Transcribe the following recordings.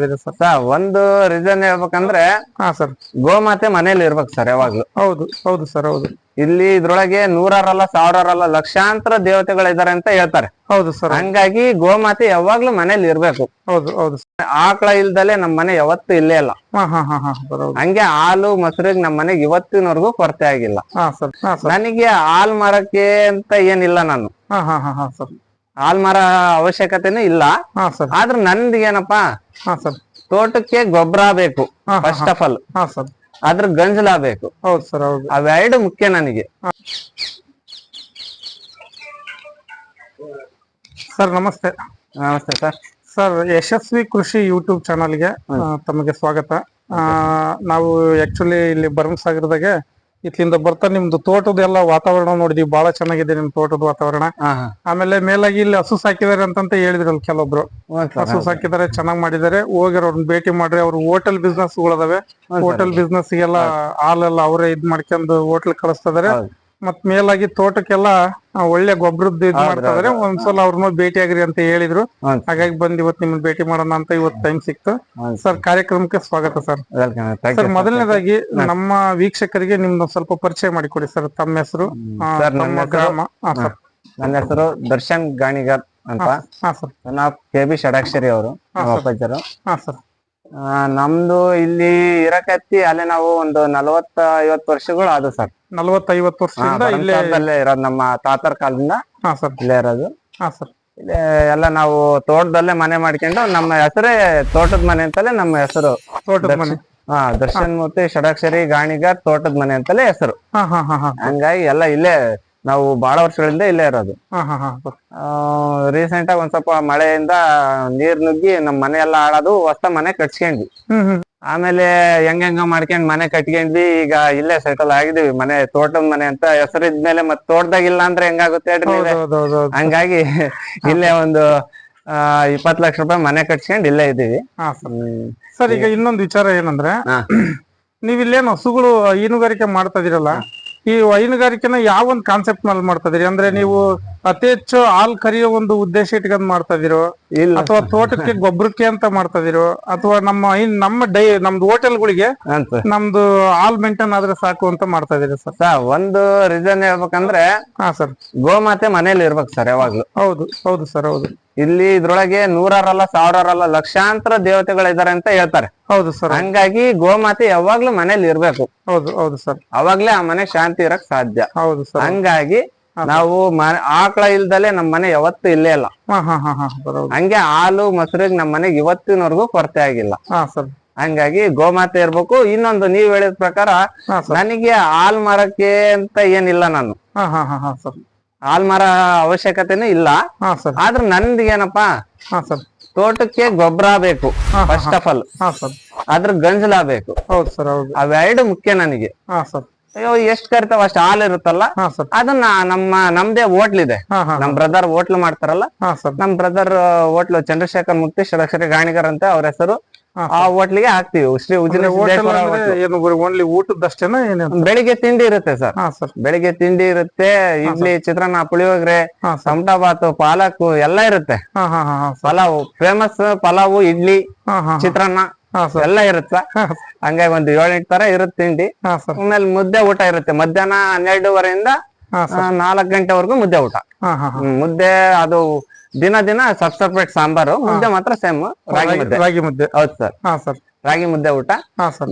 Sir. ಒಂದು reason ಹೇಳ್ಬೇಕಂದ್ರೆ ಹಾ ಸರ್. ಗೋಮಾತೆ ಮನೇಲಿ ಇರ್ಬೇಕು ಸರ್ ಯಾವಾಗ್ಲೂ. ಹೌದು ಹೌದು ಸರ್ ಹೌದು. ಇಲ್ಲಿ ಇದ್ರೊಳಗೆ ನೂರಾರಲ್ಲ ಸಾವಿರಾರಲ್ಲ ಲಕ್ಷಾಂತರ ದೇವತೆಗಳಿದ್ದಾರೆ ಅಂತ ಹೇಳ್ತಾರೆ. ಹೌದು ಸರ್ ಹಂಗಾಗಿ ಗೋಮಾತೆ ಯಾವಾಗ್ಲೂ ಮನೇಲಿ ಇರ್ಬೇಕು. ಹೌದು ಹೌದು. ಆಕಳ ಇಲ್ದಲೆ ನಮ್ ಮನೆ ಯಾವತ್ತು ಇಲ್ಲೇ ಇಲ್ಲ. ಹಾ ಹಾ ಹಾ ಹಾ ಸರ್ ಹೌದು. ಹಂಗೆ ಹಾಲು ಮೊಸರಿಗೆ ನಮ್ ಮನೆಗೆ ಇವತ್ತಿನವರೆಗೂ ಕೊರತೆ ಆಗಿಲ್ಲ. ಹಾ ಸರ್ ಹಾ ಸರ್. ನನಗೆ ಹಾಲ್ ಮಾರಕ್ಕೆ ಅಂತ ಏನಿಲ್ಲ ನಾನು. ಹಾ ಹಾ ಹಾ ಹಾ ಸರ್. ಹಾಲ್ ಮಾರ ಅವಶ್ಯಕತೆನೂ ಇಲ್ಲ. ಹಾ ಸರ್. ಆದ್ರೆ ನಂದ್ ಏನಪ್ಪಾ? ಹಾ ಸರ್. ತೋಟಕ್ಕೆ ಗೊಬ್ಬರ ಬೇಕು ಫಸ್ಟ್ ಆಫ್ ಆಲ್ ಹಾ ಸರ್. ಅದ್ರ ಗಂಜಲ ಬೇಕು. ಹೌದು ಸರ್ ಹೌದು. ಅವೆರಡು ಮುಖ್ಯ ನನಗೆ. ಸರ್ ನಮಸ್ತೆ. ನಮಸ್ತೆ ಸರ್. ಸರ್ ಯಶಸ್ವಿ ಕೃಷಿ ಯೂಟ್ಯೂಬ್ ಚಾನಲ್ಗೆ ತಮಗೆ ಸ್ವಾಗತ. ಆ, ನಾವು ಆಕ್ಚುಲಿ ಇಲ್ಲಿ ಭರಮಸಾಗರದಾಗೆ ಇತ್ಲಿಂದ ಬರ್ತಾ ನಿಮ್ದು ತೋಟದ ಎಲ್ಲ ವಾತಾವರಣ ನೋಡಿದ್ವಿ ಬಹಳ ಚೆನ್ನಾಗಿದೆ ನಿಮ್ ತೋಟದ ವಾತಾವರಣ. ಆಮೇಲೆ ಮೇಲಾಗಿ ಇಲ್ಲಿ ಹಸು ಸಾಕಿದಾರೆ ಅಂತಂತ ಹೇಳಿದ್ರಲ್ಲ ಕೆಲವೊಬ್ರು. ಹಸು ಸಾಕಿದಾರೆ ಚೆನ್ನಾಗ್ ಮಾಡಿದಾರೆ ಹೋಗಿರೋ ಅವ್ರನ್ನ ಭೇಟಿ ಮಾಡ್ರಿ ಅವ್ರು ಹೋಟೆಲ್ ಬಿಸ್ನೆಸ್ ಗಳದಾವೆ ಹೋಟೆಲ್ ಬಿಸ್ನೆಸ್ ಗೆಲ್ಲ ಹಾಲೆಲ್ಲ ಅವರೇ ಇದ್ ಮಾಡ್ಕೊಂಡು ಹೋಟೆಲ್ ಕಳಿಸ್ತಿದಾರೆ ಹೌದು. ಮತ್ ಮೇಲಾಗಿ ತೋಟಕ್ಕೆಲ್ಲ ಒಳ್ಳೆ ಗೊಬ್ಬರದ್ದು ಇದ್ ಮಾಡ್ತಾ ಇದಾರೆ ಒಂದ್ಸಲ ಅವ್ರನ್ನ ಭೇಟಿ ಆಗ್ರಿ ಅಂತ ಹೇಳಿದ್ರು. ಹಾಗಾಗಿ ಬಂದ್ ಇವತ್ ನಿಮ್ಮನ್ನ ಭೇಟಿ ಮಾಡೋಣ ಅಂತ ಇವತ್ತು ಟೈಮ್ ಸಿಕ್ತು. ಸರ್. ಕಾರ್ಯಕ್ರಮಕ್ಕೆ ಸ್ವಾಗತ ಸರ್. ಸರ್ ಮೊದಲನೇದಾಗಿ ನಮ್ಮ ವೀಕ್ಷಕರಿಗೆ ನಿಮ್ದು ಸ್ವಲ್ಪ ಪರಿಚಯ ಮಾಡಿಕೊಡಿ ಸರ್ ತಮ್ಮ ಹೆಸರು ನಮ್ಮ ಗ್ರಾಮ ನನ್ನ ಹೆಸರು ದರ್ಶನ್ ಗಾಣಿಗರ್ ಅಂತ. ಹಾ ಸರ್. ನಾವು ಕೆ ಬಿ ಷಡಾಕ್ಷರಿ ಅವರು ನಮ್ಮ ಅಪ್ಪಾಜರು ಹಾ ಸರ್. ಆ, ನಮ್ದು ಇಲ್ಲಿ ಇರಕತ್ತಿ ಅಲ್ಲಿ ನಾವು ಒಂದು ನಲವತ್ತ ಐವತ್ತು ವರ್ಷಗಳು ಅದು ಸರ್. ನಲವತ್ತೈವತ್ತು ವರ್ಷದಿಂದ ಇಲ್ಲೇ ಇಲ್ಲೇ ಇರೋದು ನಮ್ಮ ತಾತರ ಕಾಲದಿಂದ ಹಾ ಸರ್. ಇಲ್ಲೇ ಇರೋದು. ಹಾ ಸರ್. ಇಲ್ಲೇ ಎಲ್ಲ ನಾವು ತೋಟದಲ್ಲೇ ಮನೆ ಮಾಡ್ಕೊಂಡು ನಮ್ಮ ಹೆಸರೇ ತೋಟದ ಮನೆ ಅಂತಲೇ ನಮ್ಮ ಹೆಸರು. ತೋಟದ ಮನೆ. ಹಾ ದರ್ಶನ್ ಮೂರ್ತಿ ಷಡಾಕ್ಷರಿ ಗಾಣಿಗಾರ್ ತೋಟದ ಮನೆ ಅಂತಲೇ ಹೆಸರು. ಹಾ ಹಾ ಹಾ ಹಾ. ಹಂಗಾಗಿ ಎಲ್ಲ ಇಲ್ಲೇ ನಾವು ಬಹಳ ವರ್ಷಗಳಿಂದ ಇಲ್ಲೇ ಇರೋದು. ರೀಸೆಂಟ್ ಆಗಿ ಒಂದ್ ಸ್ವಲ್ಪ ಮಳೆಯಿಂದ ನೀರ್ ನುಗ್ಗಿ ನಮ್ ಮನೆ ಎಲ್ಲ ಹಾಳಾದು ಹೊಸ ಮನೆ ಕಟ್ಸ್ಕೊಂಡ್ವಿ. ಆಮೇಲೆ ಹೆಂಗ್ ಹೆಂಗ ಮಾಡ್ಕೊಂಡ್ ಮನೆ ಕಟ್ಕೊಂಡ್ವಿ ಈಗ ಇಲ್ಲೇ ಸೆಟಲ್ ಆಗಿದೀವಿ ಮನೆ ತೋಟದ ಮನೆ ಅಂತ ಹೆಸರಿದ್ಮೇಲೆ ಮತ್ ತೋಟದಾಗ ಇಲ್ಲ ಅಂದ್ರೆ ಹೆಂಗಾಗುತ್ತೆ ಹೇಳ್ರಿ ಹಂಗಾಗಿ ಇಲ್ಲೇ ಒಂದು ಆ ಇಪ್ಪತ್ ಲಕ್ಷ ರೂಪಾಯಿ ಮನೆ ಕಟ್ಸ್ಕೊಂಡ್ ಇಲ್ಲೇ ಇದೀವಿ ಸರ್. ಈಗ ಇನ್ನೊಂದು ವಿಚಾರ ಏನಂದ್ರೆ ಹಾ. ನೀವ್ ಇಲ್ಲೇನು ಹಸುಗಳು ಹೈನುಗಾರಿಕೆ ಮಾಡ್ತಾ ಇದೀರಲ್ಲ ಈ ಹೈನುಗಾರಿಕೆನ ಯಾವ ಒಂದು ಕಾನ್ಸೆಪ್ಟ್ ಮೇಲೆ ಮಾಡ್ತಾ ಇದೀರಿ ಅಂದ್ರೆ ನೀವು ಅತಿ ಹೆಚ್ಚು ಹಾಲ್ ಕರಿಯೋ ಒಂದು ಉದ್ದೇಶ ಇಟ್ಕೊಂಡ್ ಮಾಡ್ತಾ ಇದೀರೋ ಇಲ್ಲ. ಅಥವಾ ತೋಟಕ್ಕೆ ಗೊಬ್ಬರಕ್ಕೆ ಅಂತ ಮಾಡ್ತಾ ಇದೀರೋ ಅಥವಾ ನಮ್ಮ ನಮ್ಮ ಡೈ ನಮ್ದು ಹೋಟೆಲ್ಗಳಿಗೆ ನಮ್ದು ಹಾಲ್ ಮೇಂಟೈನ್ ಆದ್ರೆ ಸಾಕು ಅಂತ ಮಾಡ್ತಾ ಇದೀರಿ ಸರ್? ಸರ್ ಒಂದು ರೀಸನ್ ಹೇಳ್ಬೇಕಂದ್ರೆ ಹಾ ಸರ್. ಗೋಮಾತೆ ಮನೇಲಿ ಇರ್ಬೇಕು ಸರ್ ಯಾವಾಗ್ಲೂ. ಹೌದು ಹೌದು ಸರ್ ಹೌದು. ಇಲ್ಲಿ ಇದ್ರೊಳಗೆ ನೂರಾರಲ್ಲ ಸಾವಿರಾರಲ್ಲ ಲಕ್ಷಾಂತರ ದೇವತೆಗಳಿದ್ದಾರೆ ಅಂತ ಹೇಳ್ತಾರೆ. ಹೌದು ಸರ್. ಹಂಗಾಗಿ ಗೋಮಾತೆ ಯಾವಾಗ್ಲೂ ಮನೇಲಿ ಇರ್ಬೇಕು. ಹೌದು ಹೌದು ಸರ್. ಅವಾಗ್ಲೇ ಆ ಮನೆ ಶಾಂತಿ ಇರಕ್ ಸಾಧ್ಯ. ಹೌದು ಸರ್. ಹಂಗಾಗಿ ನಾವು ಆಕಳ ಇಲ್ದಲೆ ನಮ್ ಮನೆ ಯಾವತ್ತೂ ಇಲ್ಲೇ ಇಲ್ಲ. ಹಂಗೆ ಹಾಲು ಮೊಸರಿಗೆ ನಮ್ ಮನೆಗೆ ಇವತ್ತಿನವರೆಗೂ ಕೊರತೆ ಆಗಿಲ್ಲ. ಹಾ ಸರ್. ಹಂಗಾಗಿ ಗೋಮಾತೆ ಇರ್ಬೇಕು. ಇನ್ನೊಂದು ನೀವ್ ಹೇಳಿದ ಪ್ರಕಾರ ನನಗೆ ಹಾಲ್ ಮಾರಕ್ಕೆ ಅಂತ ಏನಿಲ್ಲ ನಾನು. ಹಾಲ್ ಮರ ಅವಶ್ಯಕತೆನೂ ಇಲ್ಲ. ಹಾ ಸರ್. ಆದ್ರೆ ನಂದ್ ಏನಪ್ಪಾ? ಹಾ ಸರ್. ತೋಟಕ್ಕೆ ಗೊಬ್ಬರ ಬೇಕು ಫಸ್ಟ್ ಆಫ್ ಆಲ್ ಹಾ ಸರ್. ಅದ್ರ ಗಂಜಲ ಬೇಕು. ಹೌದು ಸರ್ ಹೌದು. ಅವೆರಡು ಮುಖ್ಯ ನನಗೆ. ಹಾ ಸರ್. ಅಯ್ಯೋ ಎಷ್ಟ್ ಕರಿತಾವ ಅಷ್ಟ್ ಹಾಲ್ ಇರುತ್ತಲ್ಲ? ಹಾ ಸರ್. ಅದನ್ನ ನಮ್ಮ ನಮ್ದೇ ಹೋಟ್ಲ್ ಇದೆ. ಹಾ ಹಾ ನಮ್ ಬ್ರದರ್ ಹೋಟ್ಲ್ ಮಾಡ್ತಾರಲ್ಲ? ಹಾ ಸರ್. ನಮ್ ಬ್ರದರ್ ಹೋಟ್ಲು ಚಂದ್ರಶೇಖರ್ ಮುಕ್ತಿ ಷಡಕ್ಷರಿ ಗಾಣಿಗರ್ ಅಂತ ಅವ್ರ ಹೆಸರು. ಆ ಹೋಟ್ಲಿಗೆ ಹಾಕ್ತಿವಿ. ಶ್ರೀ ಸಿದ್ದೇಶ್ವರ ಏನು ಓನ್ಲಿ ಊಟದಷ್ಟೇನಾ ಏನೇನು ಬೆಳಿಗ್ಗೆ ತಿಂಡಿ ಇರುತ್ತೆ ಸರ್. ಹಾ ಸರ್. ಬೆಳಿಗ್ಗೆ ತಿಂಡಿ ಇರುತ್ತೆ. ಇಡ್ಲಿ ಚಿತ್ರಾನ್ನ ಪುಳಿಯೋಗ್ರೆ ಹಾ ಸರ್. ಟಮಟಾ ಬಾತು ಪಾಲಕ್ ಎಲ್ಲ ಇರುತ್ತೆ. ಹಾ ಹಾ ಹಾ ಹಾ ಸರ್. ಪಲಾವು ಫೇಮಸ್ ಪಲಾವ್ ಇಡ್ಲಿ ಹಾ ಹಾ ಚಿತ್ರಾನ್ನ ಹಾ ಸರ್. ಎಲ್ಲ ಇರುತ್ತೆ? ಹಂಗಾಗಿ ಒಂದು ಏಳೆಂಟು ತರ ಇರುತ್ತೆ ತಿಂಡಿ. ಹಾ ಸರ್. ಆಮೇಲೆ ಮುದ್ದೆ ಊಟ ಇರುತ್ತೆ. ಮಧ್ಯಾಹ್ನ ಹನ್ನೆರಡುವರೆಯಿಂದ ಹಾ ಸರ್. ನಾಲ್ಕು ಗಂಟೆವರೆಗೂ ಮುದ್ದೆ ಊಟ. ಹಾ ಹಾ ಹಾ. ಹ್ಮ್, ಮುದ್ದೆ ಅದು ದಿನ ದಿನ ಸಬ್ ಸಪ್ರೇಟ್ ಸಾಂಬಾರು ಮುದ್ದೆ ಮಾತ್ರ ಸೇಮ್ ರಾಗಿ ಮುದ್ದೆ. ರಾಗಿ ಮುದ್ದೆ. ಹೌದು ಸರ್. ಹಾ ಸರ್. ರಾಗಿ ಮುದ್ದೆ ಊಟ. ಹಾ ಸರ್.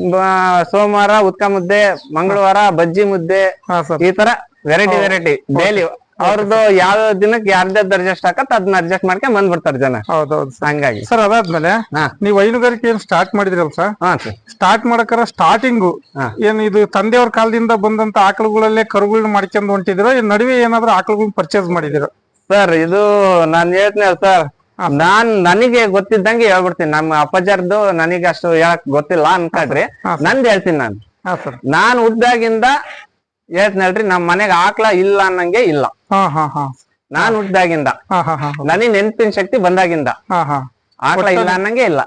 ಸೋಮವಾರ ಉತ್ಕ ಮುದ್ದೆ ಮಂಗಳವಾರ ಬಜ್ಜಿ ಮುದ್ದೆ ಈ ತರ ವೆರೈಟಿ ವೆರೈಟಿ ಡೈಲಿ ಅವ್ರದ್ದು ಯಾವ ದಿನಕ್ಕೆ ಯಾರ್ದಾದ್ ಅಡ್ಜಸ್ಟ್ ಹಾಕತ್ ಅದನ್ನ ಅಡ್ಜಸ್ಟ್ ಮಾಡ್ಕೊಂಡ್ ಬಂದ್ಬಿಡ್ತಾರೆ ಜನ. ಹೌದೌದು ಹಂಗಾಗಿ. ಸರ್ ಅದಾದ್ಮೇಲೆ. ನೀವು ಹೈನುಗಾರಿಕೆ ಏನ್ ಸ್ಟಾರ್ಟ್ ಮಾಡಿದ್ರಲ್ಲ ಸರ್? ಹಾ ಸ್ಟಾರ್ಟ್ ಮಾಡಕರ ಸ್ಟಾರ್ಟಿಂಗು. ಏನ್ ಇದು ತಂದೆಯವ್ರ ಕಾಲದಿಂದ ಬಂದಂತ ಆಕಳುಗಳಲ್ಲೇ ಕರುಗಳನ್ನ ಮಾಡ್ಕೊಂಡ್ ಹೊಂಟಿದಿರೋ ನಡುವೆ ಏನಾದ್ರು ಆಕಳುಗಳನ್ನ ಪರ್ಚೇಸ್ ಮಾಡಿದಿರೋ? ಸರ್ ಇದು ನಾನ್ ಹೇಳ್ತೀನಿ ಸರ್ ನಾನ್ ನನಗೆ ಗೊತ್ತಿದ್ದಂಗೆ ಹೇಳ್ಬಿಡ್ತೀನಿ. ನಮ್ಮ ಅಪ್ಪಜರ್ದು ನನಗೆ ಅಷ್ಟು ಹೇಳಕ್ ಗೊತ್ತಿಲ್ಲ ಅನ್ಕಡ್ರಿ. ನಂದ್ ಹೇಳ್ತೀನಿ ನಾನು. ನಾನ್ ಉದ್ದಾಗಿಂದ ಹೇಳ್ತೀನಿ ಹೇಳ್ರಿ ನಮ್ ಮನೆಗೆ ಆಕ್ಳ ಇಲ್ಲ ಅನ್ನಂಗೆ ಇಲ್ಲ. ನಾನ್ ಹುಟ್ದಾಗಿಂದ. ನನಗೆ ನೆನಪಿನ ಶಕ್ತಿ ಬಂದಾಗಿಂದ. ಆಕ್ಳ ಇಲ್ಲ ಅನ್ನಂಗೆ ಇಲ್ಲ.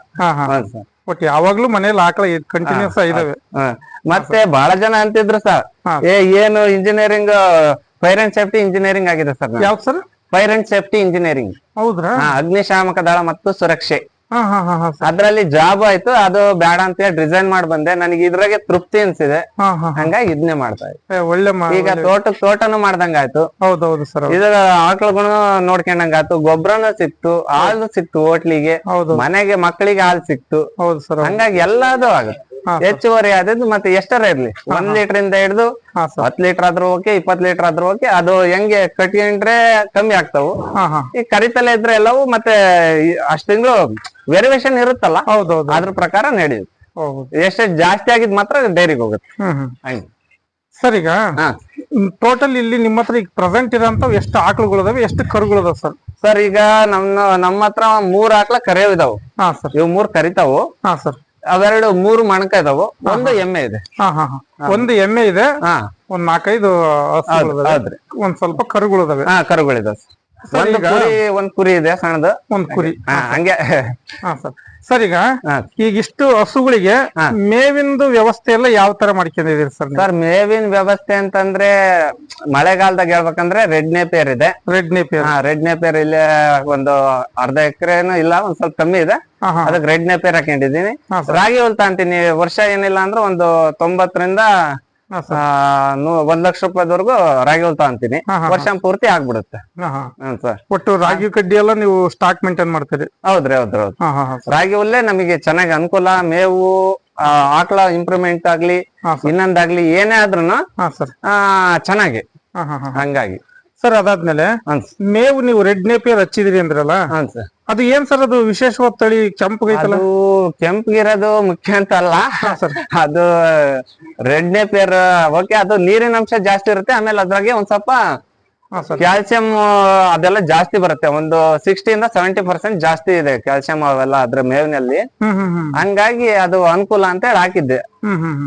ಒಟ್ಟು ಯಾವಾಗ್ಲೂ ಮನೇಲಿ ಆಕಳ ಕಂಟಿನ್ಯೂಸ್ ಇದಾವೆ. ಮತ್ತೆ ಬಹಳ ಜನ ಅಂತಿದ್ರು ಸರ್ ಏ ಏನು engineering fire and safety engineering ಆಗಿದೆ ಸರ್ ಯಾವ್ದು sir fire and safety engineering ಹೌದ್ರಾ? ಅಗ್ನಿಶಾಮಕ ದಳ ಮತ್ತು ಸುರಕ್ಷೆ. ಹಾ ಹಾ ಹಾ ಹಾ ಅದ್ರಲ್ಲಿ ಜಾಬ್ ಆಯ್ತು ಅದು ಬೇಡ ಅಂತ ಹೇಳಿ ರಿಸೈನ್ ಮಾಡಿ ಬಂದೆ. ನನಗೆ ಇದ್ರಾಗೆ ತೃಪ್ತಿ ಅನ್ಸಿದೆ. ಹಾ ಹಾ ಹಂಗಾಗಿ ಇದನ್ನೇ ಮಾಡ್ತಾ ಇದ್ದೆ. ಏ, ಒಳ್ಳೆ ಮಾ- ಈಗ ತೋಟ ತೋಟನು ಮಾಡ್ದಂಗ ಆಯ್ತು. ಹೌದೌದು ಸರ್ ಇದ್ರ ಆಕಳುಗಳು ನೋಡ್ಕೊಂಡಂಗ ಆಯ್ತು ಗೊಬ್ಬರನು ಸಿಕ್ತು ಹಾಲು ಸಿಕ್ತು ಹೋಟ್ಲಿಗೆ. ಹೌದು. ಮನೆಗೆ ಮಕ್ಕಳಿಗೆ ಹಾಲು ಸಿಕ್ತು. ಹೌದು ಸರ್ ಹಂಗಾಗಿ ಎಲ್ಲಾದು ಆಗುತ್ತೆ. ಹೆಚ್ಚುವರಿ ಆದದ್ದು ಮತ್ತೆ ಎಷ್ಟರ ಇರ್ಲಿ? ಒಂದ್ ಲೀಟರ್ ಇಂದ ಹಿಡಿದು ಹತ್ ಲೀಟರ್ ಆದ್ರೂ ಓಕೆ ಇಪ್ಪತ್ ಲೀಟರ್ ಆದ್ರೂ ಓಕೆ ಅದು ಹೆಂಗೆ ಕಟ್ಕೊಂಡ್ರೆ ಕಮ್ಮಿ ಆಗ್ತಾವು. ಈ ಕರಿತಲೆ ಇದ್ರೆ ಎಲ್ಲವೂ ಮತ್ತೆ ಅಷ್ಟು ತಿಂಗಳು ವೇರಿಯೇಷನ್ ಇರುತ್ತಲ್ಲ ಹೌದೌದು. ಅದ್ರ ಪ್ರಕಾರ ನಡೆಯುತ್ತೆ. ಎಷ್ಟ ಜಾಸ್ತಿ ಆಗಿದ್ ಮಾತ್ರ ಡೈರಿಗೆ ಹೋಗುತ್ತೆ. ಸರ್ ಈಗ ಟೋಟಲ್ ಇಲ್ಲಿ ನಿಮ್ಮ ಹತ್ರ ಈಗ ಪ್ರೆಸೆಂಟ್ ಇರೋಂತ ಎಷ್ಟು ಆಕಳುಗಳಿದಾವೆ ಎಷ್ಟು ಕರುಗಳಿದಾವೆ ಸರ್? ಸರ್ ಈಗ ನಮ್ಮ ನಮ್ಮ ಹತ್ರ ಮೂರ್ ಆಕ್ಳ ಕರೆಯೋ ಇದಾವು. ಇವ್ ಮೂರ್ ಕರಿತಾವು. ಹಾ ಸರ್. ಅವೆರಡು ಮೂರು ಮಣಕ ಇದಾವು. ಒಂದು ಎಮ್ಮೆ ಇದೆ. ಹಾ ಹಾ ಒಂದು ಎಮ್ಮೆ ಇದೆ. ಹಾ. ಒಂದ್ ನಾಲ್ಕೈದು ಹೌದ್ರಿ ಒಂದ್ ಸ್ವಲ್ಪ ಕರುಗಳಿದಾವೆ. ಹಾ ಕರುಗಳಿದಾವೆ. ಒಂದು ಕುರಿ ಒಂದ್ ಕುರಿ ಇದೆ ಸಣ್ಣದು ಒಂದ್ ಕುರಿ. ಹಂಗೆ. ಸರ್. ಈಗ. ಈಗ ಇಷ್ಟು ಹಸುಗಳಿಗೆ. ಮೇವಿಂದು ವ್ಯವಸ್ಥೆ ಎಲ್ಲ ಯಾವ ತರ ಮಾಡ್ಕೊಂಡಿದೀರಿ ಸರ್ ಸರ್ ಮೇವಿನ ವ್ಯವಸ್ಥೆ ಅಂತಂದ್ರೆ ಮಳೆಗಾಲದಾಗ ಹೇಳ್ಬೇಕಂದ್ರೆ ರೆಡ್ ನೇಪಿಯರ್ ಇದೆ. ರೆಡ್ ಹಾ ರೆಡ್ ನೇಪಿಯರ್ ಇಲ್ಲಿ ಒಂದು ಅರ್ಧ ಎಕರೆನು ಇಲ್ಲ ಒಂದ್ ಸ್ವಲ್ಪ ಕಮ್ಮಿ ಇದೆ. ಅದಕ್ಕೆ ರೆಡ್ ನೇಪಿಯರ್ ಹಾಕೊಂಡಿದೀನಿ ರಾಗಿ ಹೊಲ್ತಾ ಅಂತೀನಿ ವರ್ಷ ಏನಿಲ್ಲ ಅಂದ್ರೆ ಒಂದು ತೊಂಬತ್ತರಿಂದ ಒಂದ್ ಲಕ್ಷ ರೂಪಾಯಿದವರೆಗೂ ರಾಗಿ ಹೊಲ್ ಹಾ, ವರ್ಷ ಪೂರ್ತಿ ಆಗ್ಬಿಡುತ್ತೆ. ಸರ್. ಒಟ್ಟು ರಾಗಿ ಕಡ್ಡಿ ಎಲ್ಲ ನೀವು ಸ್ಟಾಕ್ ಮೇಂಟೈನ್ ಮಾಡ್ತೀರಿ? ಹೌದ್ರಿ ಹೌದ್ರಿ ಹೌದು ಹಾ ಹಾ ಹಾ ರಾಗಿ ಹುಲ್ಲೇ ನಮಗೆ ಚೆನ್ನಾಗಿ ಅನುಕೂಲ ಮೇವು ಆಕಳ ಇಂಪ್ರೂವ್ಮೆಂಟ್ ಆಗ್ಲಿ ಇನ್ನೊಂದಾಗ್ಲಿ ಏನೇ ಆದ್ರೂನು ಹಾ ಸರ್. ಆ ಚೆನ್ನಾಗಿ. ಹಾ ಹಾ ಹಾ. ಹಂಗಾಗಿ. ಸರ್ ಅದಾದ್ಮೇಲೆ ಮೇವು ನೀವು ರೆಡ್ ನೇಪಿಯರ್ ಹಚ್ಚಿದಿರಿ ಅಂದ್ರಲ್ಲ? ಸರ್. ಅದು ಏನ್ ಸರ್ ಅದು ವಿಶೇಷವಾದ ತಳಿ ಕೆಂಪಗೈತಲ್ಲ ಕೆಂಪಗಿರೋದು ಮುಖ್ಯ ಅಂತ ಅಲ್ಲ ಸರ್. ಅದು ರೆಡ್ ನೇಪಿಯರ್ ಓಕೆ ಅದು ನೀರಿನ ಅಂಶ ಜಾಸ್ತಿ ಇರುತ್ತೆ ಆಮೇಲೆ ಅದ್ರಾಗೆ ಒಂದ್ ಸ್ವಲ್ಪ ಕ್ಯಾಲ್ಸಿಯಂ ಅದೆಲ್ಲ ಜಾಸ್ತಿ ಬರುತ್ತೆ. ಒಂದು ಸಿಕ್ಸ್ಟಿ ಇಂದ ಸೆವೆಂಟಿ ಪರ್ಸೆಂಟ್ ಜಾಸ್ತಿ ಇದೆ ಕ್ಯಾಲ್ಸಿಯಂ ಅವೆಲ್ಲ ಅದ್ರ ಮೇವಿನಲ್ಲಿ. ಹಂಗಾಗಿ ಅದು ಅನುಕೂಲ ಅಂತ ಹೇಳಿ ಹಾಕಿದ್ದೆ.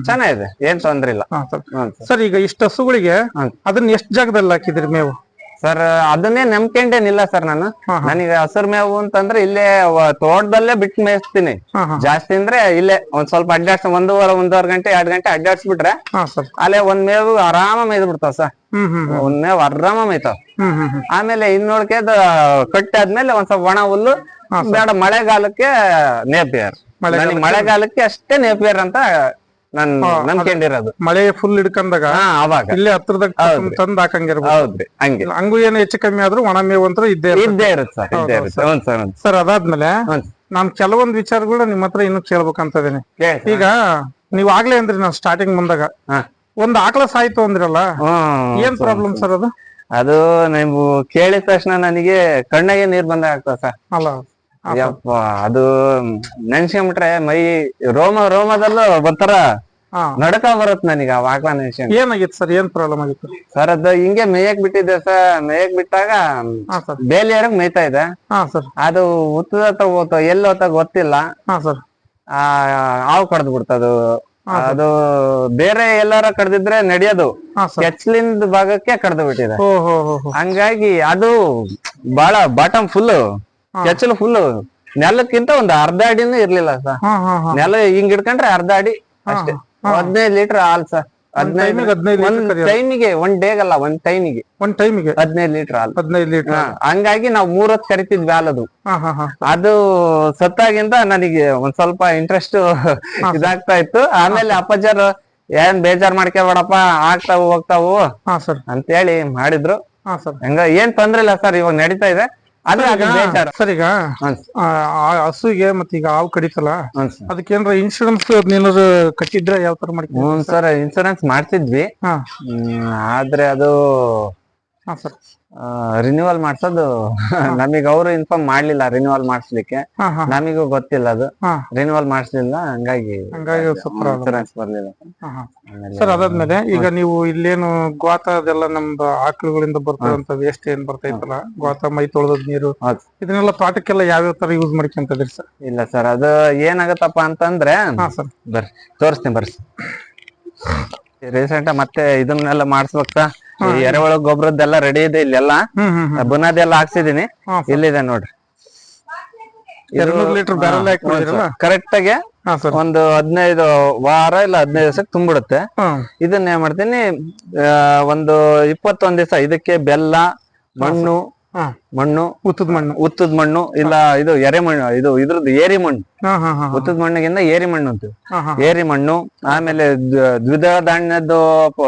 ಚೆನ್ನಾಗಿದೆ. ಏನ್ ತೊಂದ್ರೆ ಇಲ್ಲ. ಸರ್. ಈಗ ಇಷ್ಟು ಹಸುಗಳಿಗೆ ಅದನ್ನ ಎಷ್ಟು ಜಾಗದಲ್ಲಿ ಹಾಕಿದ್ರಿ ಮೇವು? ಸರ್ ಅದನ್ನೇ ನಂಬ್ಕೊಂಡೇನಿಲ್ಲ ಸರ್ ನಾನು. ನನಗೆ ಹಸಿರು ಮೇವು ಅಂತಂದ್ರೆ ಇಲ್ಲೇ ತೋಟದಲ್ಲೇ ಬಿಟ್ಟು ಮೇಯಿಸ್ತೀನಿ. ಜಾಸ್ತಿ ಅಂದ್ರೆ ಇಲ್ಲೇ ಒಂದ್ ಸ್ವಲ್ಪ ಅಡ್ಡಾಡ್ಸ ಒಂದೂವರೆ ಒಂದೂವರೆ ಗಂಟೆ ಎರಡ್ ಗಂಟೆ ಅಡ್ಡಾಡ್ಸ್ಬಿಟ್ರೆ ಅಲ್ಲೇ ಒಂದ್ ಮೇವು ಆರಾಮ ಮೇಯ್ದು ಬಿಡ್ತಾವ ಸರ್ ಒಂದ್ ಮೇವು ಆರಾಮ ಮೇಯ್ತಾವ. ಆಮೇಲೆ ಇನ್ನೊಳಕ್ಕೆ ಅದು ಕಟ್ಟಾದ್ಮೇಲೆ ಒಂದ್ ಸ್ವಲ್ಪ ಒಣ ಹುಲ್ಲು ಬೇಡ ಮಳೆಗಾಲಕ್ಕೆ ನೇಪಿಯರ್ ಮಳೆಗಾಲಕ್ಕೆ ಅಷ್ಟೇ ನೇಪಿಯರ್ ಅಂತ ನಾನ್ ಮಳೆ ಫುಲ್ ಹಿಡ್ಕೊಂಡಾಗ ಅವಾಗ. ಇಲ್ಲೇ ಹತ್ರದಾಗ ತಂದ್ ಹಾಕಂಗಿರ್ಬೋದು. ಹೌದ್ರಿ ಹಂಗೆ. ಹಂಗು ಏನು ಹೆಚ್ಚು ಕಮ್ಮಿ ಆದ್ರೂ ಒಣ ಮೇವು ಅಂತ ಇದ್ದೇ ಇರುತ್ತೆ. ಇದ್ದೇ ಇರುತ್ತೆ ಸರ್ ಇದ್ದೇ ಇರುತ್ತೆ. ಹ್ಞೂ ಸರ್ ಹ್ಞೂ ಸರ್. ಅದಾದ್ಮೇಲೆ ನಾನ್ ಕೆಲವೊಂದ್ ವಿಚಾರಗಳನ್ನ ನಿಮ್ಮ ಹತ್ರ ಇನ್ನು ಕೇಳ್ಬೇಕಂತ ಇದೀನಿ. ಈಗ ನೀವ್ ಆಗ್ಲೇ ಅಂದ್ರಿ ನಾವು ಸ್ಟಾರ್ಟಿಂಗ್ ಬಂದಾಗ ಹಾ. ಒಂದ್ ಆಕಳ ಸಾಯ್ತು ಅಂದ್ರಲ್ಲ ಏನ್ ಪ್ರಾಬ್ಲಮ್ ಸರ್. ಅದು? ಅದು ನೀವು ಕೇಳಿದ ತಕ್ಷಣ ನನಗೆ ಕಣ್ಣಿಗೆ ನೀರ್ ಬಂದಾಗ ಆಗ್ತದ ಸರ್. ಅಲ್ಲ. ಯಪ್ಪ ಅದು ನೆನ್ಸ್ಕೊಂಬಿಟ್ರೆ ಮೈ ರೋಮ ರೋಮದಲ್ಲೂ ಬರ್ತಾರ ನಡಕ ಬರುತ್ತೆ ನನಗೆ ಆ ವಾಕ್ಲ ನೆನ್ಸ್ಕೊಂಡ್. ಏನಾಗಿತ್ತು ಸರ್? ಏನ್ ಪ್ರಾಬ್ಲಮ್ ಆಗಿತ್ತು? ಸರ್ ಅದು ಹಿಂಗೆ ಮೇಯಕ್ ಬಿಟ್ಟಿದ್ದೆ ಸರ್. ಮೇಯಕ್ ಬಿಟ್ಟಾಗ ಬೇಲಿ ಬೇಲಿಯರಗ್ ಮೇಯ್ತಾ ಇದೆ ಅದು ಉತ್ತದ ಹತ್ರ ಹೋತ ಎಲ್ಲಿ ಹೋತ ಗೊತ್ತಿಲ್ಲ. ಆ ಹಾವು ಕಡ್ದು ಬಿಡ್ತದು. ಅದು ಬೇರೆ ಎಲ್ಲಾರ ಕಡ್ದಿದ್ರೆ ನಡೆಯೋದು. ಕೆಚ್ಲಿಂದ ಭಾಗಕ್ಕೆ ಕಡ್ದು ಬಿಟ್ಟಿದೆ. ಹಂಗಾಗಿ ಅದು ಬಹಳ ಬಾಟಮ್ ಫುಲ್ ಕೆಚ್ಚಲು ಫುಲ್ ನೆಲಕ್ಕಿಂತ ಒಂದು ಅರ್ಧ ಅಡಿನೂ ಇರ್ಲಿಲ್ಲ ಸರ್ ನೆಲ ಹಿಂಗ್ ಹಿಡ್ಕೊಂಡ್ರೆ ಅರ್ಧ ಅಡಿ ಅಷ್ಟೇ. ಹದಿನೈದು ಲೀಟರ್ ಹಾಲ್ ಸರ್ ಹದಿನೈದು ಒಂದ್ ಟೈಮಿಗೆ ಒಂದ್ ಡೇಗಲ್ಲ ಒಂದ್ ಟೈಮಿಗೆ ಒಂದ್ ಟೈಮಿಗೆ ಹದಿನೈದು ಲೀಟರ್ ಹಾಲು. ಹದಿನೈದು ಲೀಟರ್ ಹಂಗಾಗಿ ನಾವ್ ಮೂರತ್ ಕರಿತಿದ್ವಿ ಹಾಲದು ಅದು. ಸತ್ತಾಗಿಂದ ನನಗೆ ಒಂದ್ ಸ್ವಲ್ಪ ಇಂಟ್ರೆಸ್ಟ್ ಇದಾಗ್ತಾ ಇತ್ತು. ಆಮೇಲೆ ಅಪ್ಪಾಜರ್ ಏನ್ ಬೇಜಾರ್ ಮಾಡ್ಕೋಬೇಡಪ್ಪ ಆಗ್ತಾವು ಹೋಗ್ತಾವು. ಅಂತ ಸರ್. ಅಂತೇಳಿ ಮಾಡಿದ್ರು. ಹಂಗ ಏನ್ ತೊಂದ್ರೆ ಇಲ್ಲ ಸರ್ ಇವಾಗ ನಡೀತಾ ಇದೆ. ಅದು ಬೇಜಾರು. ಸರ್ ಈಗ? ಆ, ಹಸುಗೆ ಮತ್ತೆ ಈಗ ಹಾವು ಕಡಿತಲ್ಲ? ಅದಕ್ಕೇನ್ರ ಇನ್ಶೂರೆನ್ಸ್ ಏನಾದ್ರು ಕಟ್ಟಿದ್ರೆ ಯಾವ ತರ ಮಾಡ್ತೀವಿ ಹ್ಮ್ ಸರ್ ಇನ್ಸೂರೆನ್ಸ್ ಮಾಡ್ತಿದ್ವಿ ಆದ್ರೆ ಅದು ಹಾ ಸರ್. ರಿನ್ಯೂವಲ್ ಮಾಡ್ಸೋದು ನಮಗ್ ಅವರು ಇನ್ಫಾರ್ಮ್ ಮಾಡ್ಲಿಲ್ಲ ರಿನ್ಯೂವಲ್ ಮಾಡಿಸ್ಲಿಕ್ಕೆ. ನಮಗೂ ಹಾ. ನಮಿಗೂ ಗೊತ್ತಿಲ್ಲ ಅದು. ಹಾ. ರಿನ್ಯೂವಲ್ ಮಾಡಿಸ್ಲಿಲ್ಲ ಹಂಗಾಗಿ ಹಂಗಾಗಿ ಸ್ವಲ್ಪ problem. ಇನ್ಸೂರೆನ್ಸ್ ಬರ್ಲಿಲ್ಲ. ಹಾ ಹಾ. ಆಮೇಲೆ ಸರ್ ಅದಾದ್ಮೇಲೆ ಈಗ ನೀವು ಇಲ್ಲೇನು ಗ್ವಾತ ಅದೆಲ್ಲ ನಮ್ದು ಆಕಳುಗಳಿಂದ ಬರ್ತದಂತ ವೇಸ್ಟ್ ಏನ್ ಬರ್ತೈತಲ್ಲ ಗ್ವಾತ ಮೈ ತೊಳೆದ ನೀರು ಹೌದು. ಇದನ್ನೆಲ್ಲ ತೋಟಕ್ಕೆಲ್ಲ ಯಾವ್ಯಾವ ತರ ಯೂಸ್ ಮಾಡ್ಕೊಂತದ್ರಿ ಸರ್? ಇಲ್ಲ ಸರ್ ಅದು ಏನಾಗತ್ತಪ್ಪ ಅಂತಂದ್ರೆ ಹಾ ಸರ್. ಬರ್ರಿ ತೋರಿಸ್ತೀನಿ ಬರ್ರಿ. ರೀಸೆಂಟ್ ಮತ್ತೆ ಇದನ್ನೆಲ್ಲ ಮಾಡಿಸ್ಬೇಕ ಎರೆಹುಳ ಗೊಬ್ಬರದ್ದೆಲ್ಲ ರೆಡಿ ಇದೆ ಇಲ್ಲೆಲ್ಲ. ಹ್ಮ್ ಹ್ಮ್ ಹ್ಮ್. ಬುನಾದಿ ಎಲ್ಲ ಹಾಕ್ಸಿದೀನಿ. ಇಲ್ಲಿದೆ ನೋಡ್ರಿ. ಕರೆಕ್ಟ್ ಆಗಿ ಒಂದು ಹದಿನೈದು ವಾರ ಇಲ್ಲ ಹದಿನೈದು ದಿವಸ ತುಂಬಿಡುತ್ತೆ. ಇದನ್ನ ಏನ್ ಮಾಡ್ತೀನಿ ಆ, ಒಂದು ಇಪ್ಪತ್ತೊಂದ್ ದಿವಸ ಇದಕ್ಕೆ ಬೆಲ್ಲ ಮಣ್ಣು ಮಣ್ಣು ಉತ್ತದ ಮಣ್ಣು. ಉತ್ತದ ಮಣ್ಣು ಇಲ್ಲ ಇದು ಎರೆ ಮಣ್ಣು ಇದು ಇದ್ರದ್ದು ಏರಿ ಮಣ್ಣು. ಉತ್ತದ ಮಣ್ಣಿಗಿಂತ ಏರಿ ಮಣ್ಣು ಅಂತೀವಿ. ಏರಿ ಮಣ್ಣು ಆಮೇಲೆ ದ್ವ- ದ್ವಿದಳ ಧಾನ್ಯದ್ದು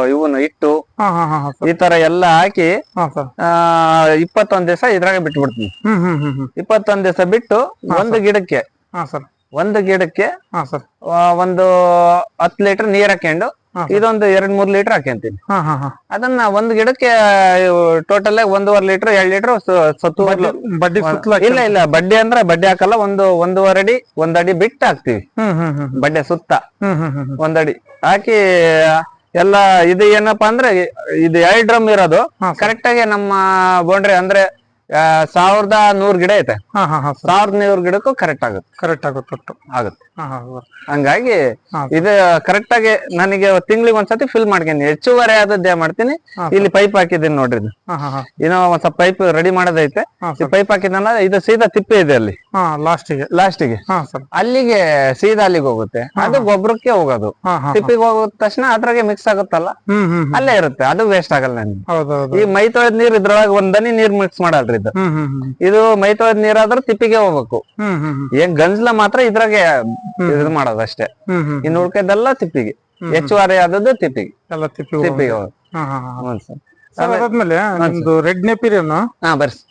ಇವನು ಇಟ್ಟು ಈ ತರ ಎಲ್ಲ ಹಾಕಿ ಇಪ್ಪತ್ತೊಂದ್ ದಿವಸ ಇದ್ರಾಗ ಬಿಟ್ಟು ಬಿಡ್ತೀನಿ ಇಪ್ಪತ್ತೊಂದ್ ದಿವಸ ಬಿಟ್ಟು ಒಂದು ಗಿಡಕ್ಕೆ ಒಂದು ಗಿಡಕ್ಕೆ ಒಂದು ಹತ್ತು ಲೀಟರ್ ನೀರ್ ಹಾಕೊಂಡು. ಇದೊಂದು ಎರಡ್ ಮೂರ್ ಲೀಟರ್ ಹಾಕ್ಯಂತೀನಿ ಅದನ್ನ ಒಂದ್ ಗಿಡಕ್ಕೆ ಟೋಟಲ್ ಆಗಿ ಒಂದೂವರೆ ಲೀಟರ್ ಎರಡ್ ಲೀಟರ್ ಸತ್ತು ಬಡ್ಡಿ ಇಲ್ಲ ಇಲ್ಲ ಬಡ್ಡಿ ಅಂದ್ರೆ ಬಡ್ಡಿ ಹಾಕಲ್ಲ ಒಂದು ಒಂದೂವರೆ ಅಡಿ ಒಂದ್ ಅಡಿ ಬಿಟ್ಟು ಹಾಕ್ತಿವಿ. ಬಡ್ಡಿ ಸುತ್ತ. ಒಂದಡಿ ಹಾಕಿ ಎಲ್ಲ ಇದು ಏನಪ್ಪಾ ಅಂದ್ರೆ ಇದು ಎರಡ್ ಡ್ರಮ್ ಇರೋದು. ಕರೆಕ್ಟ್ ಆಗಿ ನಮ್ಮ ಬೌಂಡ್ರಿ ಅಂದ್ರೆ ಸಾವಿರದ ನೂರ್ ಗಿಡ ಐತೆ. ಹಾ ಹಾ ಹಾ ಸಾವಿರದ ನೂರ್ ಗಿಡಕ್ಕೂ ಕರೆಕ್ಟ್ ಆಗುತ್ತೆ. ಕರೆಕ್ಟ್ ಆಗುತ್ತೆ ಒಟ್ಟು. ಆಗುತ್ತೆ. ಹಾ ಹಾ ಸರ್. ಹಂಗಾಗಿ. ಇದು ಕರೆಕ್ಟ್ ಆಗಿ ನನಗೆ ತಿಂಗಳಿಗೆ ಒಂದ್ಸತಿ ಫಿಲ್ ಮಾಡ್ತೀನಿ ಹೆಚ್ಚುವರಿ ಆದದ್ದೇ ಮಾಡ್ತೀನಿ. ಇಲ್ಲಿ ಪೈಪ್ ಹಾಕಿದ್ದೀನಿ ನೋಡ್ರಿ ಇದು. ಹಾ ಹಾ ಹಾ. ಏನೋ ಒಂದ್ ಸ್ವಲ್ಪ ಪೈಪ್ ರೆಡಿ ಮಾಡೋದೈತೆ. ಈ ಪೈಪ್ ಹಾಕಿದ್ನಲ್ಲ ಇದು ಸೀದಾ ತಿಪ್ಪೆ ಇದೆ ಅಲ್ಲಿ. ಹಾ ಲಾಸ್ಟಿಗೆ. ಲಾಸ್ಟಿಗೆ. ಹಾ ಸರ್. ಅಲ್ಲಿಗೆ ಸೀದಾ ಅಲ್ಲಿಗೆ ಹೋಗುತ್ತೆ. ಅದು ಗೊಬ್ಬರಕ್ಕೆ ಹೋಗೋದು. ಹಾ ಹಾ ತಿಪ್ಪಿಗೆ ಹೋಗೋ ತಕ್ಷಣ ಅದ್ರಾಗೆ ಮಿಕ್ಸ್ ಆಗುತ್ತಲ್ಲ? ಹ್ಮ್ ಹ್ಮ್ ಹ್ಮ್. ಅಲ್ಲೇ ಇರುತ್ತೆ. ಅದು ವೇಸ್ಟ್ ಆಗಲ್ಲ ನನಗೆ. ಹೌದೌದು. ಈ ಮೈ ತೊಳೆದ್ ನೀರ್ ಇದ್ರೊಳಗೆ ಒಂದ್ ದನಿ ನೀರ್ ಮಿಕ್ಸ್ ಮಾಡಲ್ರಿ ಇದು. ಇದು ಮೈ ತೊಳೆದ್ ನೀರಾದ್ರೆ ತಿಪ್ಪಿಗೆ ಹೋಗ್ಬೇಕು. ಏನ್ ಗಂಜ್ಲ ಮಾತ್ರ ಇದ್ರಾಗೆ ಇದ್ ಮಾಡೋದು ಅಷ್ಟೇ ಇನ್ ಇನ್ನು ಉಳ್ಕೆದೆಲ್ಲ ತಿಪ್ಪಿಗೆ. ಹೆಚ್ಚುವರಿ ಆದದ್ದು ತಿಪ್ಪಿಗೆ. ಎಲ್ಲ ತಿಪ್ಪಿಗೆ ಹೋಗ್ಬೇಕು. ಹ್ಞೂ ಸರ್. ಸರ್ ಅದಾದ್ಮೇಲೆ ನಿಮ್ದು ರೆಡ್ ನೆಪಿರಿಯನ್ನು ಹಾ ಬರ್ಸಿ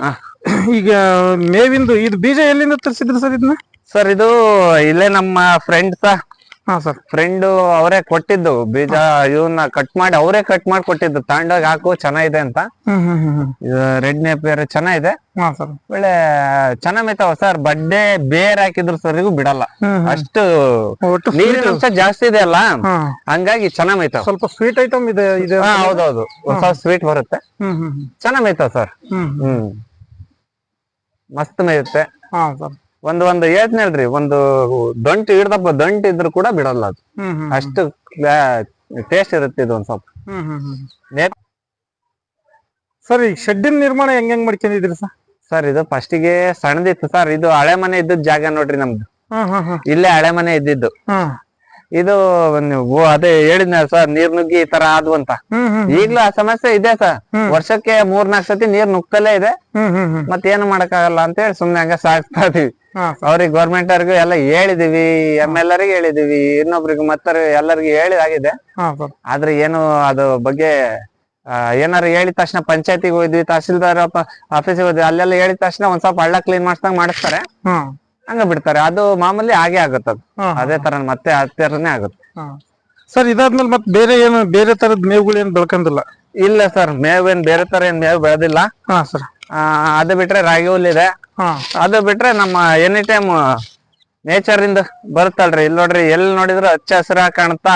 ಹಾ. ಈಗ ಮೇವಿಂದು ಇದು ಬೀಜ ಎಲ್ಲಿಂದ ತರಿಸಿದ್ರಿ ಸರ್ ಇದನ್ನ? ಸರ್ ಇದು ಇಲ್ಲೇ ನಮ್ಮ ಫ್ರೆಂಡ್ಸ್ ಹಾ ಸರ್ ಫ್ರೆಂಡ್ ಅವರೇ ಕೊಟ್ಟಿದ್ದು. ಬೀಜ ಇವನ್ನ ಕಟ್ ಮಾಡಿ ಅವರೇ ಕಟ್ ಮಾಡಿ ಕೊಟ್ಟಿದ್ದು. ತಾಂಡೋಗ್ ಹಾಕು ಚೆನ್ನಾಗಿದೆ ಅಂತ. ಹ್ಮ್ ಹ್ಮ್ ಹ್ಮ್ ಹ್ಮ್. ಇದು ರೆಡ್ ನೇಪಿಯರ್ ಚೆನ್ನಾಗಿದೆ. ಹಾ ಸರ್ ಒಳ್ಳೆ ಸರ್ ಬಡ್ಡೆ ಬೇರ್ ಹಾಕಿದ್ರು ಸರಿಗೂ ಬಿಡಲ್ಲ. ಹ್ಮ್ ಹ್ಮ್. ಅಷ್ಟು ಒಟ್ಟು ನೀರಿನ ಅಂಶ ಜಾಸ್ತಿ ಇದೆ ಅಲ್ಲ? ಹಾ. ಹಂಗಾಗಿ ಚೆನ್ನಾಗ್ ಮೇಯ್ತಾವ ಸ್ವಲ್ಪ ಸ್ವೀಟ್ ಐಟಮ್ ಇದೆ ಇದೆ ಹಾ ಹೌದೌದು. ಹೊಸ ಸ್ವೀಟ್ ಬರುತ್ತೆ. ಹ್ಮ್ ಹ್ಮ್ ಸರ್ ಹ್ಮ್ ಹ್ಮ್. ಹ್ಮ್. ಮಸ್ತ್ ಮೇಯುತ್ತೆ. ಹಾ ಸರ್ ಒಂದು ಒಂದು ಹೇಳ್ತೀನಲ್ರಿ ಒಂದು ದಂಟು ಹಿಡ್ದಪ್ಪ ದಂಟು ಇದ್ರು ಕೂಡ ಬಿಡಲ್ಲ ಅದು. ಅಷ್ಟು ಟೇಸ್ಟ್ ಇರುತ್ತೆ ಇದು ಒಂದ್ ಸ್ವಲ್ಪ. ಸರ್ ಈಗ ಶೆಡ್ಡಿನ ನಿರ್ಮಾಣ ಹೆಂಗ್ ಹೆಂಗ್ ಮಾಡ್ಕೊಂಡಿದ್ರಿ ಸರ್? ಸರ್ ಇದು ಫಸ್ಟಿಗೆ ಸಣ್ಣದಿತ್ತು ಸರ್ ಇದು ಹಳೆ ಮನೆ ಇದ್ದಿದ್ ಜಾಗ ನೋಡ್ರಿ ನಮ್ದು. ಹಾ ಹಾ ಹಾ. ಇಲ್ಲೇ ಹಳೆ ಮನೆ ಇದ್ದಿದ್ದು. ಹಾ. ಇದು ನೀವು ಅದೇ ಹೇಳಿದ್ನ ಸರ್ ನೀರ್ ನುಗ್ಗಿ ಈ ತರ ಆದ್ವು ಅಂತ. ಹ್ಮ್ ಹ್ಮ್ ಈಗ್ಲೂ ಆ ಸಮಸ್ಯೆ ಇದೆ ಸರ್. ವರ್ಷಕ್ಕೆ ಮೂರ್ ನಾಲ್ಕು ಸತಿ ನೀರ್ ನುಗ್ತಲೇ ಇದೆ. ಹ್ಮ್ ಹ್ಮ್ ಹ್ಮ್. ಮತ್ತೇನು ಮಾಡಕ್ಕಾಗಲ್ಲ ಅಂತ ಹೇಳಿ ಸುಮ್ನೆ ಹಂಗ ಸಾಕ್ತಾ ಇದೀವಿ. ಅವ್ರಿಗೆ ಗೌರ್ಮೆಂಟ್ ಅವ್ರಿಗೂ ಎಲ್ಲ ಹೇಳಿದೀವಿ ಎಂ ಎಲ್ ಅವ್ರಿಗೆ ಹೇಳಿದೀವಿ ಇನ್ನೊಬ್ರಿಗೆ ಮತ್ತರ ಎಲ್ಲರಿಗೂ ಹೇಳಿದಾಗಿದೆ. ಆದ್ರೆ ಏನು ಅದು ಬಗ್ಗೆ ಏನಾರು ಹೇಳಿದ ತಕ್ಷಣ ಪಂಚಾಯತಿಗೆ ಹೋದ್ವಿ ತಹಸೀಲ್ದಾರ್ ಆಫೀಸಿಗೆ ಹೋದ್ವಿ ಅಲ್ಲೆಲ್ಲ ಹೇಳಿದ ತಕ್ಷಣ ಒಂದ್ ಸ್ವಲ್ಪ ಹಳ್ಳ ಕ್ಲೀನ್ ಮಾಡ್ಸ್ದಂಗ್ ಮಾಡಿಸ್ತಾರೆ. ಹಂಗ ಬಿಡ್ತಾರೆ. ಅದು ಮಾಮೂಲಿ ಹಾಗೆ ಆಗುತ್ತೆ ಅದು. ಅದೇ ತರ ಮತ್ತೆ ಹತ್ತಿರನೇ ಆಗುತ್ತೆ. ಸರ್ ಇದಾದ್ಮೇಲೆ ಮತ್ತೆ ಬೇರೆ ಏನು ಬೇರೆ ತರದ ಮೇವುಗಳು ಏನು ಬೆಳ್ಕಂದಿಲ್ಲ? ಇಲ್ಲ ಸರ್ ಮೇವ್ ಏನ್ ಬೇರೆ ತರ ಏನ್ ಮೇವ್ ಬೆಳೆದಿಲ್ಲ. ಹಾ ಸರ್. ಅದು ಬಿಟ್ರೆ ರಾಗಿ ಹುಲ್ಲಿದೆ ಹಾ. ಅದು ಬಿಟ್ರೆ ನಮ್ಮ ಎನಿ ಟೈಮ್ ನೇಚರ್ ಇಂದ ಬರುತ್ತಲ್ರಿ. ಇಲ್ಲಿ ನೋಡ್ರಿ ಎಲ್ಲಿ ನೋಡಿದ್ರು ಹಚ್ಚ ಹಸಿರ ಕಾಣುತ್ತಾ?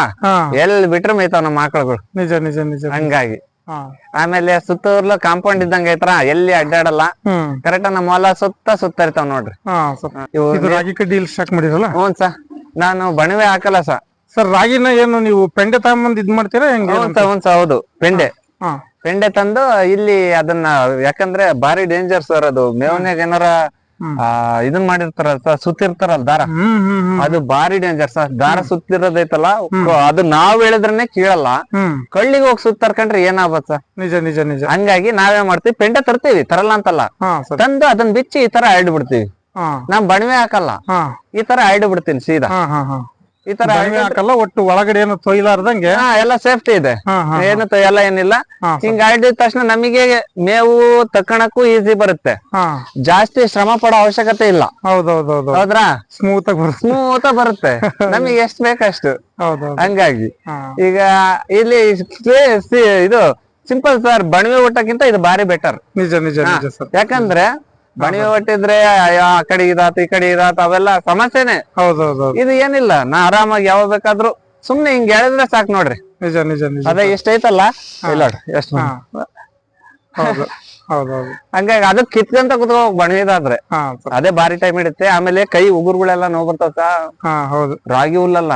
ಎಲ್ ಎಲ್ಲಿ ಬಿಟ್ರೆ ಮೇಯ್ತಾವ ನಮ್ಮ ಆಕಳುಗಳು. ನಿಜ ನಿಜ ನಿಜ. ಹಂಗಾಗಿ. ಹಾ. ಆಮೇಲೆ ಸುತ್ತೂರ್ಲು ಕಾಂಪೌಂಡ್ ಇದ್ದಂಗ ಐತ್ರ ಎಲ್ಲಿ ಅಡ್ಡಾಡಲ್ಲ. ಹ್ಮ್. ಕರೆಕ್ಟ್ ನಮ್ಮ ಹೊಲ ಸುತ್ತ ಸುತ್ತ ಇರ್ತಾವ ನೋಡ್ರಿ. ಹಾ ಸರ್. ಇವು ಇದು ರಾಗಿ ಕಡ್ಡಿ ಇಲ್ಲಿ ಸ್ಟಾಕ್ ಮಾಡಿರಲ್ಲ? ಹ್ಞೂ ಸ ನಾನು ಬಣವೆ ಹಾಕಲ್ಲ ಸ ಸರ್ ರಾಗಿನ ಏನು ನೀವು ಪೆಂಡೆ ತಗೊಂಬಂದ್ ಇದ್ ಮಾಡ್ತೀರಾ ಹೆಂಗೆ? ಹ್ಞೂ ಸ ಹ್ಞೂ ಸ ಹೌದು. ಪೆಂಡೆ. ಪೆಂಡೆ ತಂದು ಇಲ್ಲಿ ಅದನ್ನ ಯಾಕಂದ್ರೆ ಬಾರಿ ಡೇಂಜರ್ ಸರ್ ಅದು. ಮೇವನ್ಯಾಗ ಏನಾರ ಇದನ್ ಮಾಡಿರ್ತಾರ ಸುತ್ತಿರ್ತಾರಲ್ ಸುತ್ತಿರ್ತಾರಲ್ಲ ದಾರ? ಅದು ಬಾರಿ ಡೇಂಜರ್ ಸರ್ ದಾರ ಸುತ್ತಿರೋದೈತಲ್ಲ ಅದು ನಾವ್ ಹೇಳಿದ್ರನೆ ಕೇಳಲ್ಲ. ಕಳ್ಳಿಗೆ ಹೋಗಿ ಸುತ್ತರ್ಕೊಂಡ್ರೆ ಏನಾಗ್ಬೋದು ಸರ್ ನಿಜ ನಿಜ ನಿಜ. ಹಂಗಾಗಿ ನಾವೇ ಮಾಡ್ತೀವಿ. ಪೆಂಡೆ ತರ್ತೀವಿ ತರಲ್ಲ ಅಂತಲ್ಲ. ತಂದು ಅದನ್ನ ಬಿಚ್ಚಿ ಈ ತರ ಬಿಡ್ತೀವಿ. ನಾವ್ ಬಣವೆ ಹಾಕಲ್ಲ. ಈ ತರ ಹರಡ್ಬಿಡ್ತೀನಿ ಸೀದಾ. ಈ ತರ ಹಾಕಲ್ಲ ಒಟ್ಟು ಒಳಗಡೆ ಏನು ತೊಯ್ಲಾರ್ದಂಗೆ. ಎಲ್ಲ ಸೇಫ್ಟಿ ಇದೆ. ಏನು ತೊಯ್ಯಲ್ಲ ಎಲ್ಲ ಏನಿಲ್ಲ. ಹಿಂಗ ಹರಡಿದ ತಕ್ಷಣ ನಮಗೆ ಮೇವು ತಕ್ಕಣಕ್ಕೂ ಈಸಿ ಬರುತ್ತೆ. ಜಾಸ್ತಿ ಶ್ರಮ ಪಡೋ ಅವಶ್ಯಕತೆ ಇಲ್ಲ. ಹೌದೌದೌದು. ಹೌದ್ರಾ? ಸ್ಮೂತ್ ಸ್ಮೂತ್ ಬರುತ್ತೆ. ನಮಗೆ ಎಷ್ಟ್ ಬೇಕಷ್ಟು. ಹಂಗಾಗಿ. ಈಗ ಇಲ್ಲಿ ಇದು ಸಿಂಪಲ್ ಸರ್ ಬಣವೆ ಊಟಕ್ಕಿಂತ ಇದು ಬಾರಿ ಬೆಟರ್ ನಿಜ ನಿಜ ಯಾಕಂದ್ರೆ ಬಣವೆ ಹೊಟ್ಟಿದ್ರೆ ಅಯ್ಯೋ, ಆ ಕಡೆ ಇದಾತ್ ಈ ಕಡೆ ಇದಾತ ಅವೆಲ್ಲ ಸಮಸ್ಯೆನೆ. ಹೌದೌದು ಇದು ಏನಿಲ್ಲ ನಾ ಆರಾಮಾಗಿ ಯಾವಾಗ ಬೇಕಾದ್ರು ಸುಮ್ನೆ ಹಿಂಗ್ ಹೇಳಿದ್ರೆ ಸಾಕ್ ನೋಡ್ರಿ. ನಿಜ ನಿಜ ನಿಜ ಅದೇ ಇಷ್ಟೈತಲ್ಲ ಇಲ್ಲ ಎಷ್ಟು ಹೌದು ಹೌದೌದು. ಹಂಗಾಗಿ ಅದಕ್ ಕಿತ್ಕೊಂತ ಕುತ್ಕೋಬೇಕು ಬಣವಿದಾದ್ರೆ ಅದೇ ಬಾರಿ ಟೈಮ್ ಹಿಡುತ್ತೆ ಆಮೇಲೆ ಕೈ ಉಗುರುಗಳೆಲ್ಲ ನೋವು ಬರ್ತಾವ ಹೌದು. ರಾಗಿ ಹುಲ್ಲಲ್ಲ?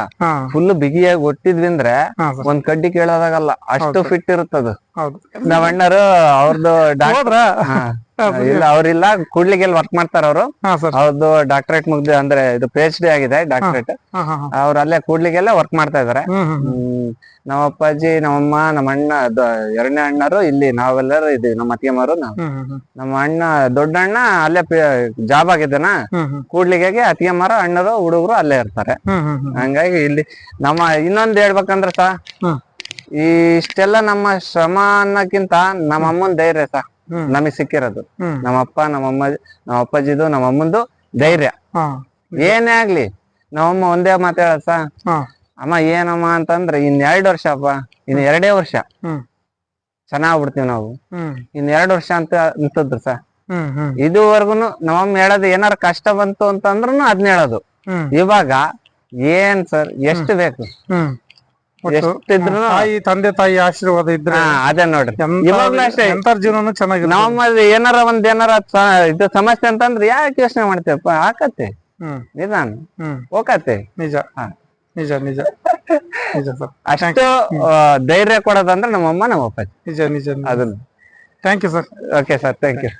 ಫುಲ್ ಬಿಗಿಯಾಗಿ ಒಟ್ಟಿದ್ವಿ ಅಂದ್ರೆ ಒಂದ್ ಕಡ್ಡಿ ಕೇಳೋದಾಗಲ್ಲ. ಅಷ್ಟು ಫಿಟ್ ಇರುತ್ತದು. ನಮ್ಮ ನಾವ್ ಅಣ್ಣರು ಅವ್ರದ್ದು ಹೋದ್ರಾ? ಇಲ್ಲ ಅವ್ರಿಲ್ಲ ಕೂಡ್ಲಿಗೆಲ್ ವರ್ಕ್ ಮಾಡ್ತಾರ ಅವರು. ಅವ್ರದ್ದು ಡಾಕ್ಟರೇಟ್ ಮುಗ್ದು ಅಂದ್ರೆ ಇದು ಪಿ ಎಚ್ ಡಿ ಆಗಿದೆ ಡಾಕ್ಟರೇಟ್ ಅವ್ರು ಅಲ್ಲೇ ಕೂಡ್ಲಿಗೆಲ್ಲ ವರ್ಕ್ ಮಾಡ್ತಾ ಇದಾರೆ. ನಮ್ಮ ಅಪ್ಪಾಜಿ ನಮ್ಮಮ್ಮ ನಮ್ಮ ಅಣ್ಣ ಎರಡನೇ ಅಣ್ಣರು ಇಲ್ಲಿ ನಾವೆಲ್ಲರೂ ಇದೀವಿ ನಮ್ಮ ಅತ್ತಿಗೆಮಾರು ನಾವು. ನಮ್ಮ ಅಣ್ಣ ದೊಡ್ಡ ಅಣ್ಣ ಅಲ್ಲೇ ಜಾಬ್ ಆಗಿದ್ದಾನ. ಕೂಡ್ಲಿಗೆಗೆ ಅತ್ತಿಗೆಮಾರ ಅಣ್ಣರು ಹುಡುಗರು ಅಲ್ಲೇ ಇರ್ತಾರೆ. ಹಂಗಾಗಿ ಇಲ್ಲಿ ನಮ್ಮ ಇನ್ನೊಂದ್ ಹೇಳ್ಬೇಕಂದ್ರ ಸಾ ಇಷ್ಟೆಲ್ಲ ನಮ್ಮ ಶ್ರಮ ಅನ್ನಕ್ಕಿಂತ ನಮ್ಮ ಅಮ್ಮನ್ ಧೈರ್ಯ ಸಾ. ನಮಗ್ ಸಿಕ್ಕಿರೋದು. ನಮ್ಮಪ್ಪ ನಮ್ಮ ಅಪ್ಪ ನಮ್ಮ ಅಮ್ಮ ನಮ್ಮ ಅಪ್ಪಾಜಿದು ನಮ್ಮ ಅಮ್ಮಂದು ಧೈರ್ಯ ಏನೇ ಆಗ್ಲಿ ನಮ್ಮಮ್ಮ ಒಂದೇ ಮಾತು ಹೇಳೋದ್ ಸಾ? ಅಮ್ಮ ಏನಮ್ಮ ಅಂತಂದ್ರೆ ಇನ್ ಎರಡು ವರ್ಷ ಅಪ್ಪ ಇನ್ ಎರಡೇ ವರ್ಷ. ಚೆನ್ನಾಗ್ಬಿಡ್ತೀವಿ ಚೆನ್ನಾಗ್ ಬಿಡ್ತೀವಿ ನಾವು ಇನ್ ಎರಡ್ ವರ್ಷ ಅಂತ ಅಂತದ್ರು ಸಾ? ಇದುವರೆಗೂ ನಮ್ಮಅಮ್ಮ ಇದುವರೆಗುನು ನಮ್ಮಮ್ಮ ಹೇಳೋದು ಏನಾರ ಕಷ್ಟ ಬಂತು ಅಂತಂದ್ರು ಅದ್ನ ಹೇಳೋದು. ಇವಾಗ ಏನ್ ಸರ್? ಎಷ್ಟು ಬೇಕು? ತಾಯಿ ತಂದೆ ತಾಯಿ ಆಶೀರ್ವಾದ ಇದ್ರೆ ಅದೇ ನೋಡ್ರಿ ಇವಾಗ್ಲೂ ಅಷ್ಟೇ. ಎಂತಾರ ಜೀವನನು ಚೆನ್ನಾಗಿದೆ ನಮ್ಮ ಏನಾರ ಒಂದ್ ಏನಾರ ಇದು ಸಮಸ್ಯೆ ಅಂತಂದ್ರೆ ಯಾಕೆ ಯೋಚನೆ ಮಾಡ್ತೇವಪ್ಪ ಹಾಕತ್ತೆ ನಿಧಾನ. ಹೋಗತ್ತೆ ನಿಜ. ನಿಜ ನಿಜ. ನಿಜ ಸರ್. ಅಷ್ಟು ಧೈರ್ಯ ಕೊಡೋದಂದ್ರೆ ನಮ್ಮಮ್ಮ ನಮ್ಮ ಅಪ್ಪಾಜಿ ನಿಜ ನಿಜ. ಅದನ್ನ. Thank you sir okay sir thank you